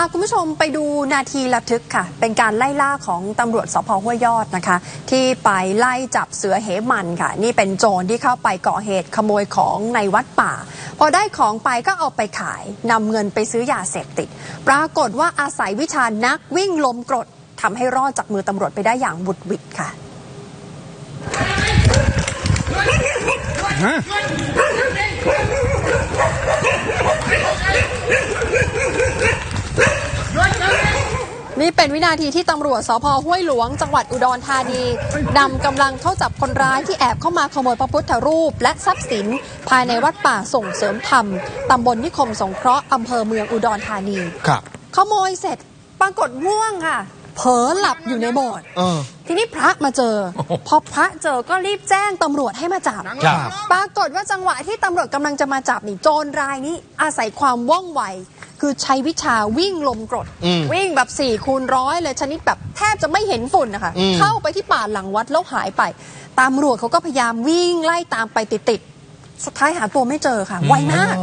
าคุณผู้ชมไปดูนาทีระทึกค่ะ เป็นการไล่ล่าของตำรวจสพห้วยยอดนะคะ ที่ไปไล่จับเสือเหมันค่ะ นี่เป็นโจรที่เข้าไปก่อเหตุขโมยของในวัดป่า พอได้ของไปก็เอาไปขายนำเงินไปซื้อยาเสพติด ปรากฏว่าอาศัยวิชานักวิ่งลมกรดทำให้รอดจากมือตำรวจไปได้อย่างบุดหวิดค่ะ นี่เป็นวินาทีที่ตำรวจสพห้วยหลวง จังหวัดอุดรธานีนำกำลังเข้าจับคนร้ายที่แอบเข้ามาขโมยพระพุทธรูป และทรัพย์สิน ภายในวัดป่าส่งเสริมธรรมตำบลนิคมสงเคราะห์อำเภอเมืองอุดรธานีครับขโมยเสร็จปรากฏง่วงค่ะ เผลอหลับอยู่ในโบสถ์เออทีนี้พระมาเจอ พอพระเจอก็รีบแจ้งตำรวจให้มาจับครับ ปรากฏว่าจังหวะที่ตำรวจกำลังจะมาจับนี่โจรรายนี้อาศัยความว่องไว คือใช้วิชาวิ่งลมกรด อืม วิ่งแบบ4ี่คูณร้อยเลยชนิดแบบแทบจะไม่เห็นฝุ่นนะคะอืม เข้าไปที่ป่าหลังวัดแล้วหายไปตำรวจเขาก็พยายามวิ่งไล่ตามไปติดๆสุดท้ายหาตัวไม่เจอค่ะ ไวมาก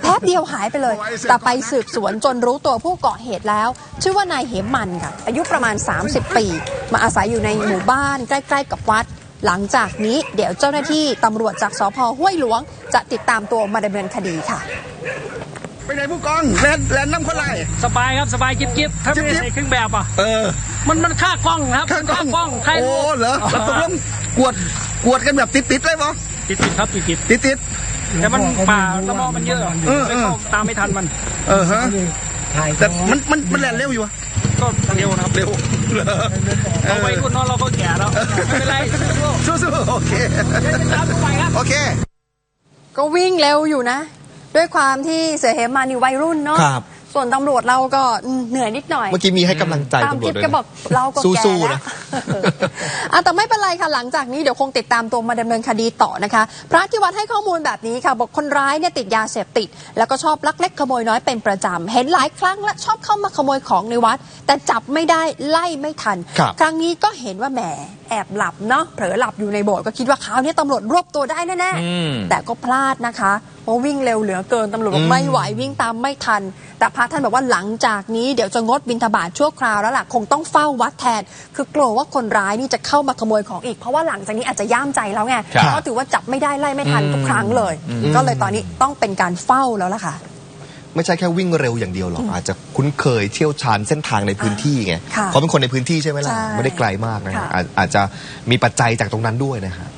แป๊บเดียวหายไปเลย แต่ไปสืบสวนจนรู้ตัวผู้ก่อเหตุแล้ว ชื่อว่านายเหมมันค่ะ อายุประมาณ 30 ปี มาอาศัยอยู่ในหมู่บ้านใกล้ ๆ กับวัด หลังจากนี้เดี๋ยวเจ้าหน้าที่ตำรวจจากสพห้วยหลวง จะติดตามตัวมาดำเนินคดีค่ะ ไปไหนผู้กองแลนแลนน้ำคนไร สบายครับสบายกิ๊บกิ๊บถ้าไม่จิ๊บจิ๊บ ใส่เครื่องแบบอะเออมันมันค่ากล้องครับข้างกล้องกล้องใครโอ้เหรอแล้วตกลงกวดกวดกันแบบติดติดๆเลยปะติดติดครับติดติดติดติด แต่มันป่าตะมอมันเยอะเออไม่เข้าตามไม่ทันมัน ๆเออฮะแต่มันมันมันแลนเร็วอยู่อะก็เร็วนะครับเร็วเหรอเอเราอไปรุ่นเน้องเราก็แก่แล้วไม่เป็นไรสู้สู้ๆโอเคๆตามไปครับ โอเค ก็วิ่งเร็วอยู่นะ ด้วยความที่เสือเหมมานี่วัยรุ่นเนาะครับ ส่วนตำรวจเราก็อืมเหนื่อยนิดหน่อย เมื่อกี้มีให้กำลังใจตามตำรควลิจปด้วยก็บอกเราก็แก่สู้ๆแล้วนะ อะแต่ไม่เป็นไรค่ะหลังจากนี้เดี๋ยวคงติดตามตัวมาดำเนินคดีต่อนะคะ พระที่วัดให้ข้อมูลแบบนี้ค่ะบอกคนร้ายเนี่ยติดยาเสพติด แล้วก็ชอบลักเล็กขโมยน้อยเป็นประจำเห็นหลายครั้งและชอบเข้ามาขโมยของในวัด แต่จับไม่ได้ไล่ไม่ทัน ครับ ครั้งนี้ก็เห็นว่าแหมแอบหลับเนาะเผลอหลับอยู่ในโบสถ์ก็คิดว่าคราวนี้ตำรวจรวบตัวได้แน่อืม ๆแต่ก็พลาดนะคะ เพราะวิ่งเร็วเหลือเกินตำรวจบอกไม่ไหววิ่งตามไม่ทัน แต่พระท่านบอกว่าหลังจากนี้เดี๋ยวจะงดบิณฑบาตชั่วคราวแล้วล่ะคงต้องเฝ้าวัดแทน คือกลัวว่าคนร้ายนี่จะเข้ามาขโมยของอีก เพราะว่าหลังจากนี้อาจจะย่ามใจแล้วไงครับเพราะถือว่าจับไม่ได้ไล่ไม่ทันอืมทุกครั้งเลย ก็เลยตอนนี้ต้องเป็นการเฝ้าแล้วล่ะค่ะไม่ใช่แค่วิ่งเร็วอย่างเดียวหรอกอาจจะคุ้นเคยเชี่ยวชาญเส้นทางในพื้นที่ไงค่ะเพราะเป็นคนในพื้นที่ใช่ไหมล่ะใช่ไม่ได้ไกลมากนะฮะค่ะอาจอาจจะมีปัจจัยจากตรงนั้นด้วยนะฮะ